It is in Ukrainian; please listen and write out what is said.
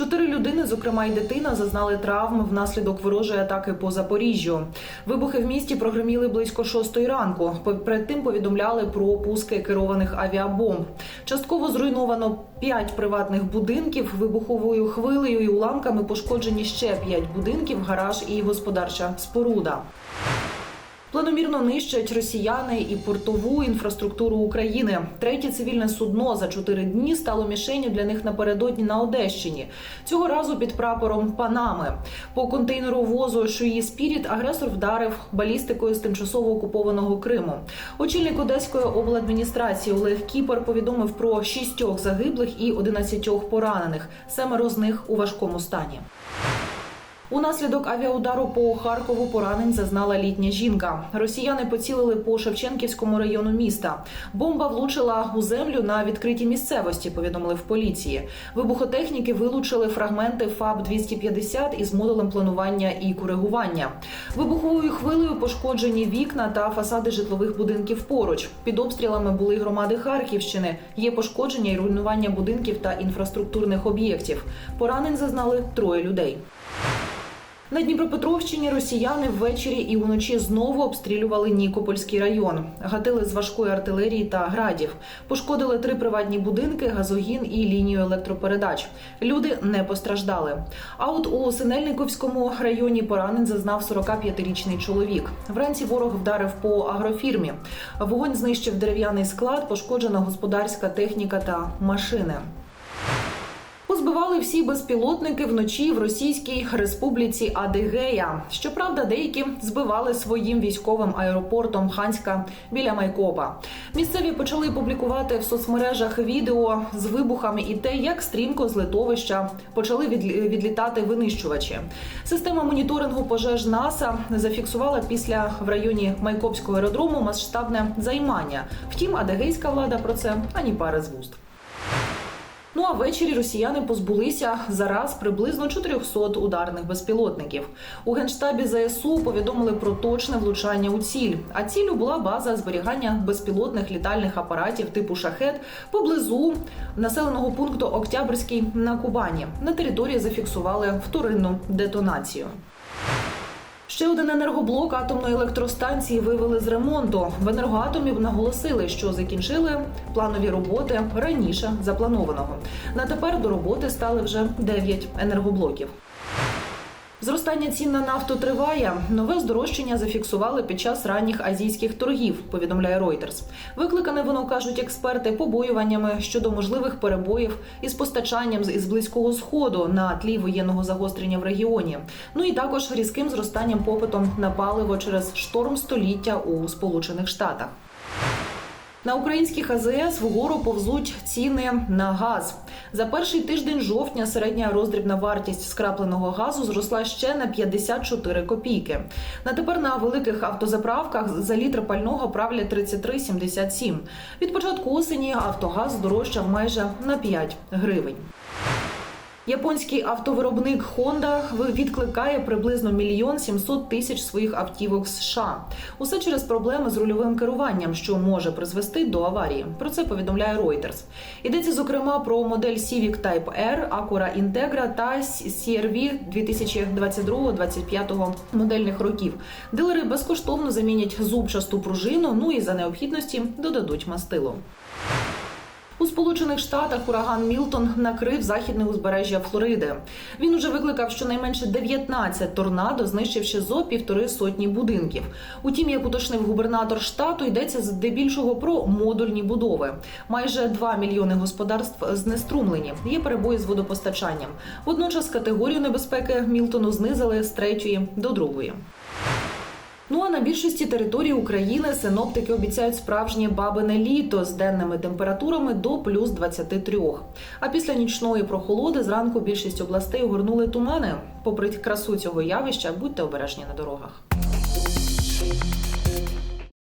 Чотири людини, зокрема й дитина, зазнали травм внаслідок ворожої атаки по Запоріжжю. Вибухи в місті прогреміли близько шостої ранку. Перед тим повідомляли про пуски керованих авіабомб. Частково зруйновано п'ять приватних будинків. Вибуховою хвилею і уламками пошкоджені ще п'ять будинків, гараж і господарча споруда. Планомірно нищать росіяни і портову інфраструктуру України. Третє цивільне судно за чотири дні стало мішенню для них напередодні на Одещині. Цього разу під прапором Панами. По контейнеру возу Шуї Спіріт агресор вдарив балістикою з тимчасово окупованого Криму. Очільник Одеської обладміністрації Олег Кіпер повідомив про шістьох загиблих і одинадцятьох поранених. Семеро з них у важкому стані. Унаслідок авіаудару по Харкову поранень зазнала літня жінка. Росіяни поцілили по Шевченківському району міста. Бомба влучила у землю на відкритій місцевості. Повідомили в поліції. Вибухотехніки вилучили фрагменти ФАБ 250 із модулем планування і коригування. Вибуховою хвилею пошкоджені вікна та фасади житлових будинків поруч. Під обстрілами були громади Харківщини. Є пошкодження і руйнування будинків та інфраструктурних об'єктів. Поранень зазнали троє людей. На Дніпропетровщині росіяни ввечері і вночі знову обстрілювали Нікопольський район. Гатили з важкої артилерії та градів. Пошкодили три приватні будинки, газогін і лінію електропередач. Люди не постраждали. А от у Синельниковському районі поранень зазнав 45-річний чоловік. Вранці ворог вдарив по агрофірмі. Вогонь знищив дерев'яний склад, пошкоджена господарська техніка та машини. Позбивали всі безпілотники вночі в Російській Республіці Адигея. Щоправда, деякі збивали своїм військовим аеропортом Ханська біля Майкопа. Місцеві почали публікувати в соцмережах відео з вибухами і те, як стрімко з литовища почали відлітати винищувачі. Система моніторингу пожеж НАСА зафіксувала після в районі Майкопського аеродрому масштабне займання. Втім, адигейська влада про це ані пари з вуст. Ну а ввечері росіяни позбулися зараз приблизно 400 ударних безпілотників. У генштабі ЗСУ повідомили про точне влучання у ціль. А ціллю була база зберігання безпілотних літальних апаратів типу шахет поблизу населеного пункту Октябрьський на Кубані. На території зафіксували вторинну детонацію. Ще один енергоблок атомної електростанції вивели з ремонту. В енергоатомі наголосили, що закінчили планові роботи раніше запланованого. На тепер до роботи стали вже 9 енергоблоків. Зростання цін на нафту триває. Нове здорожчання зафіксували під час ранніх азійських торгів. Повідомляє Reuters. Викликане воно кажуть експерти побоюваннями щодо можливих перебоїв із постачанням з із близького сходу на тлі воєнного загострення в регіоні. Ну і також різким зростанням попитом на паливо через шторм століття у Сполучених Штатах. На українських АЗС вгору повзуть ціни на газ. За перший тиждень жовтня середня роздрібна вартість скрапленого газу зросла ще на 54 копійки. На тепер на великих автозаправках за літр пального правлять 33,77. Від початку осені автогаз здорожчав майже на 5 гривень. Японський автовиробник Honda відкликає приблизно мільйон сімсот тисяч своїх автівок США. Усе через проблеми з рульовим керуванням, що може призвести до аварії. Про це повідомляє Reuters. Йдеться зокрема про модель Civic Type R, Acura Integra та CR-V 2022-2025 модельних років. Дилери безкоштовно замінять зубчасту пружину. Ну і за необхідності додадуть мастило. У Сполучених Штатах ураган Мілтон накрив західне узбережжя Флориди. Він уже викликав щонайменше 19 торнадо, знищивши зо півтори сотні будинків. Утім, як уточнив губернатор штату, йдеться здебільшого про модульні будови. Майже 2 мільйони господарств знеструмлені. Є перебої з водопостачанням. Водночас категорію небезпеки Мілтону знизили з третьої до другої. Ну а на більшості території України синоптики обіцяють справжнє бабине літо з денними температурами до плюс 23. А після нічної прохолоди зранку більшість областей огорнули тумани. Попри красу цього явища, будьте обережні на дорогах.